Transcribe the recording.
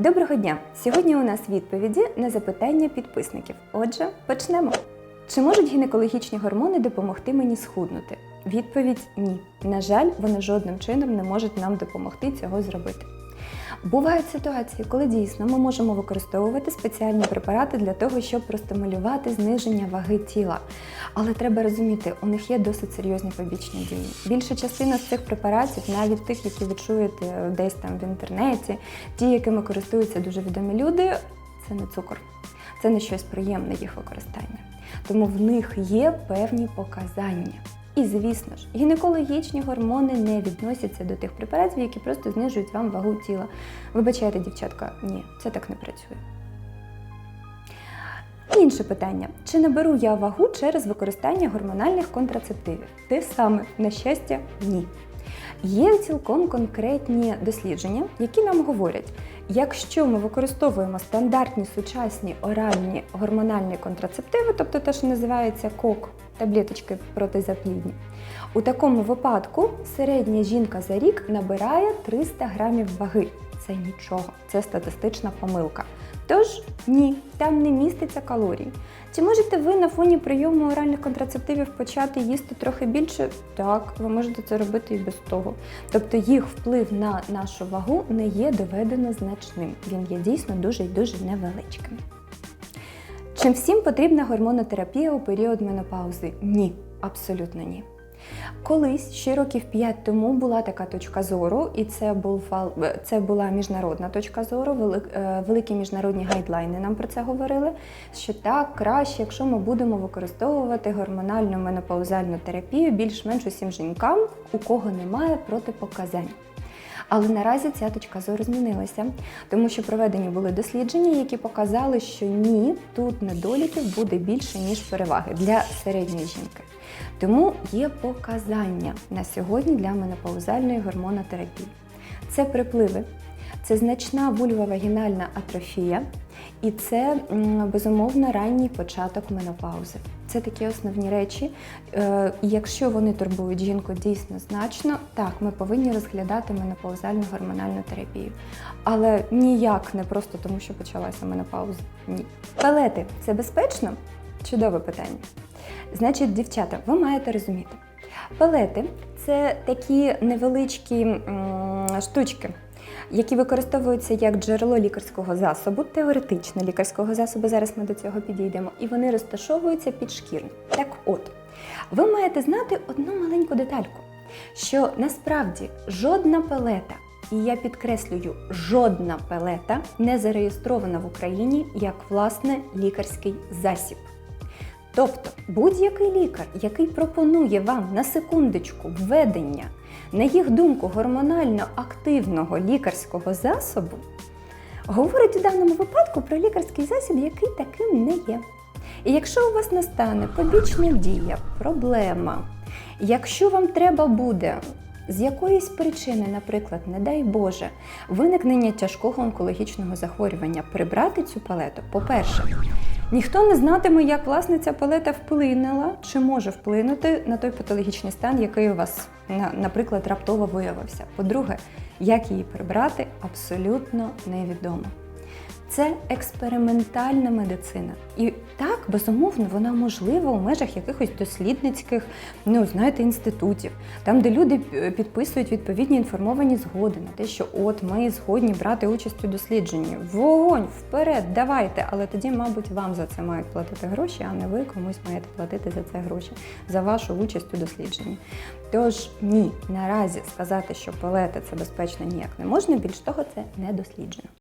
Доброго дня! Сьогодні у нас відповіді на запитання підписників. Отже, почнемо. Чи можуть гінекологічні гормони допомогти мені схуднути? Відповідь ні. На жаль, вони жодним чином не можуть нам допомогти цього зробити. Бувають ситуації, коли дійсно ми можемо використовувати спеціальні препарати для того, щоб простимулювати зниження ваги тіла. Але треба розуміти, у них є досить серйозні побічні дії. Більша частина з цих препаратів, навіть тих, які ви чуєте десь там в інтернеті, ті, якими користуються дуже відомі люди, це не цукор, це не щось приємне їх використання. Тому в них є певні показання. І звісно ж, гінекологічні гормони не відносяться до тих препаратів, які просто знижують вам вагу тіла. Вибачайте, дівчатка, ні, це так не працює. Інше питання: чи наберу я вагу через використання гормональних контрацептивів? Те саме, на щастя, ні. Є цілком конкретні дослідження, які нам говорять, якщо ми використовуємо стандартні сучасні оральні гормональні контрацептиви, тобто те, що називається кок, таблеточки протизаплідні, у такому випадку середня жінка за рік набирає 300 грамів ваги. Це нічого, це статистична помилка. Тож ні, там не міститься калорій. Чи можете ви на фоні прийому оральних контрацептивів почати їсти трохи більше? Так, ви можете це робити і без того. Тобто їх вплив на нашу вагу не є доведено значним. Він є дійсно дуже і дуже невеличким. Чи всім потрібна гормонотерапія у період менопаузи? Ні, абсолютно ні. Колись ще років 5 тому була така точка зору, і це був це була міжнародна точка зору. е, Великі міжнародні гайдлайни нам про це говорили. Що так краще, якщо ми будемо використовувати гормональну менопаузальну терапію більш-менш усім жінкам, у кого немає протипоказань. Але наразі ця точка зору змінилася, тому що проведені були дослідження, які показали, що ні, тут недоліків буде більше ніж переваги для середньої жінки. Тому є показання на сьогодні для менопаузальної гормонотерапії. Це припливи, це значна вульвовагінальна атрофія, і це безумовно ранній початок менопаузи. Це такі основні речі. Е, якщо вони турбують жінку дійсно значно, так, ми повинні розглядати менопаузальну гормональну терапію. Але ніяк не просто тому, що почалася менопауза. Ні. Пелети це безпечно? Чудове питання. Значить, дівчата, ви маєте розуміти. Пелети це такі невеличкі штучки, які використовуються як джерело лікарського засобу, теоретично лікарського засобу, зараз ми до цього підійдемо, і вони розташовуються під шкірою. Так от, ви маєте знати одну маленьку детальку, що насправді жодна пелета, і я підкреслюю, жодна пелета не зареєстрована в Україні як власне лікарський засіб. Тобто будь-який лікар, який пропонує вам на секундочку введення, на їх думку, гормонально активного лікарського засобу, говорить у даному випадку про лікарський засіб, який таким не є. І якщо у вас настане побічна дія, проблема, якщо вам треба буде з якоїсь причини, наприклад, не дай Боже, виникнення тяжкого онкологічного захворювання, прибрати цю палету, по-перше, Ніхто не знатиме, як власне ця палета вплинула чи може вплинути на той патологічний стан, який у вас, наприклад, раптово виявився. По-друге, як її прибрати, абсолютно невідомо. Це експериментальна медицина. І так, безумовно, вона можлива у межах якихось дослідницьких, ну, знаєте, інститутів, там, де люди е, підписують відповідні інформовані згоди на те, що от ми згодні брати участь у дослідженні. Вогонь, вперед, давайте! Але тоді, мабуть, вам за це мають платити гроші, а не ви комусь маєте платити за це гроші, за вашу участь у дослідженні. Тож ні, наразі сказати, що палети це безпечно ніяк не можна, більш того, це не досліджено.